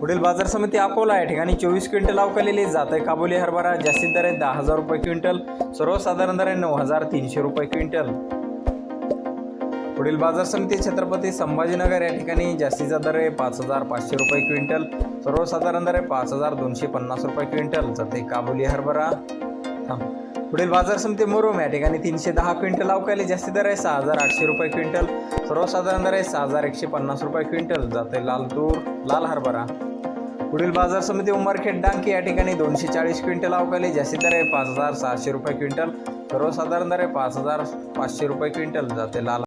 पुढील बाजार समिती अकोला या ठिकाणी चोवीस क्विंटल अवकालेली जात आहे काबुली हरभरा जास्तीत दर आहे दहा हजार रुपये क्विंटल. सर्वसाधारण दर आहे नऊ हजार तीनशे रुपये क्विंटल. पुढील बाजार समिती छत्रपती संभाजीनगर या ठिकाणी जास्तीचा दर आहे पाच हजार पाचशे रुपये क्विंटल. सर्वसाधारण दर आहे पाच हजार दोनशे पन्नास रुपये क्विंटल. जाते काबुली हरभरा. थांब. पुढील बाजार समिती मुरुम या ठिकाणी तीनशे दहा क्विंटल अवकाली जास्ती दर आहे सहा हजार आठशे रुपये क्विंटल. सर्वसाधारण दर आहे सहा हजार एकशे पन्नास रुपये क्विंटल. जाते लाल तूर लाल हरभरा. पुढील बाजार समिती उमरखेड डांकी या ठिकाणी दोनशे चाळीस क्विंटल अवकाली जास्ती दर आहे पाच हजार सहाशे रुपये क्विंटल. सर्वसाधारण दर आहे पाच हजार पाचशे रुपये क्विंटल. जाते लाल